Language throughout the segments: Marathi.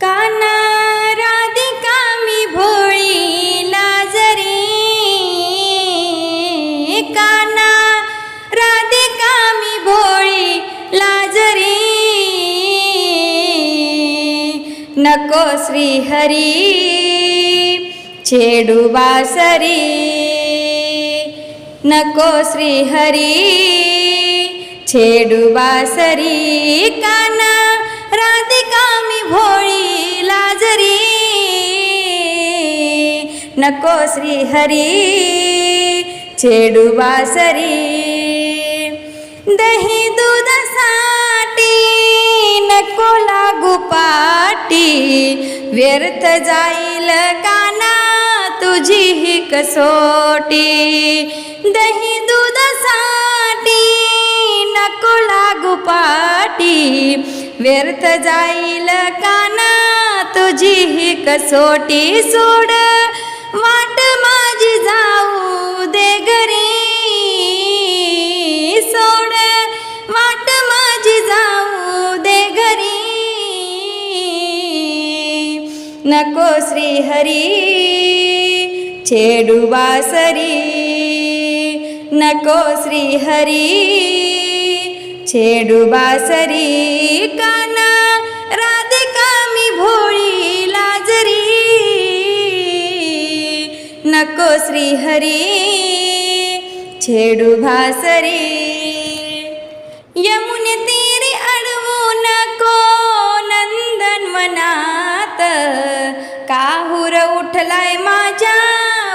काना राधिका मी भोळी लाजरी. काना राधिका मी भोळी लाजरी. नको श्रीहरी छेडू बासरी. नको श्रीहरी छेडू बासरी. काना नको श्रीहरी छेडू बासरी. दही दुधासाठी नको लागू पाटी व्यर्थ जाईल काना तुझी ही कसोटी. दही दुधासाठी नको लागू पाटी व्यर्थ जाईल काना तुझी ही कसोटी. सोड वाट माझी जाऊ दे घरी. सोड वाट माझी जाऊ दे घरी. नको श्रीहरी छेडू बासरी. नको श्रीहरी छेडू बासरी. का नको श्रीहरी छेडू भासरी. यमुने तीरी अडवू नको नंदन मनात काहूर उठलाय माझ्या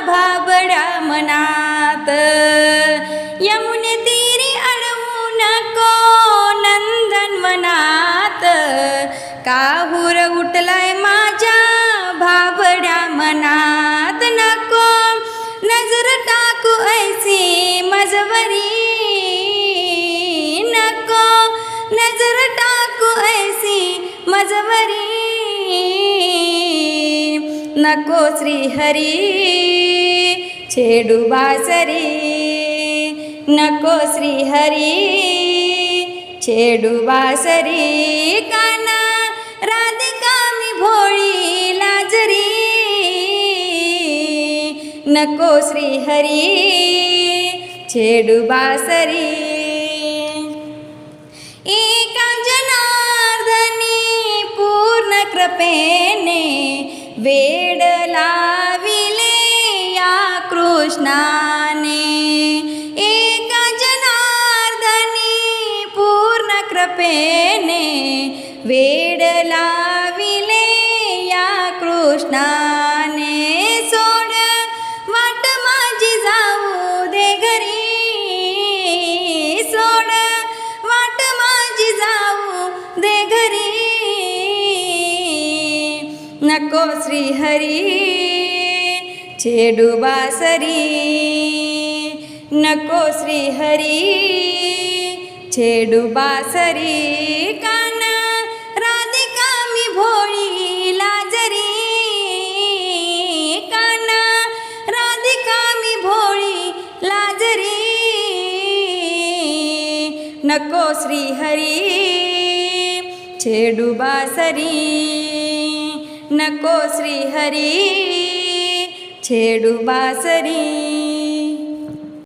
भाबड्या मनात. यमुने तीरी अडवू नको नंदन मनात काहूर उठलाय माझ्या भाबड्या मनात. नजर टाकू ऐसी मजवरी नको श्री हरी छेडू बासरी। नको श्री हरी छेडू बासरी। काना राधिका मी भोळी लाजरी। नको श्री हरी छेडू बासरी। પેને વેડ લાવી લે યા કૃષ્ણાને. એક જનાર્દની પૂર્ણ કૃપેને વેડ લાવી લે યા કૃષ્ણા नको श्रीहरी. छेडू बासरी. नको श्रीहरी. छेडू बासरी. काना राधिका मी भोळी लाजरी. काना राधिका मी भोळी लाजरी. नको श्रीहरी. छेडू बासरी. नको श्रीहरी छेडू बासरी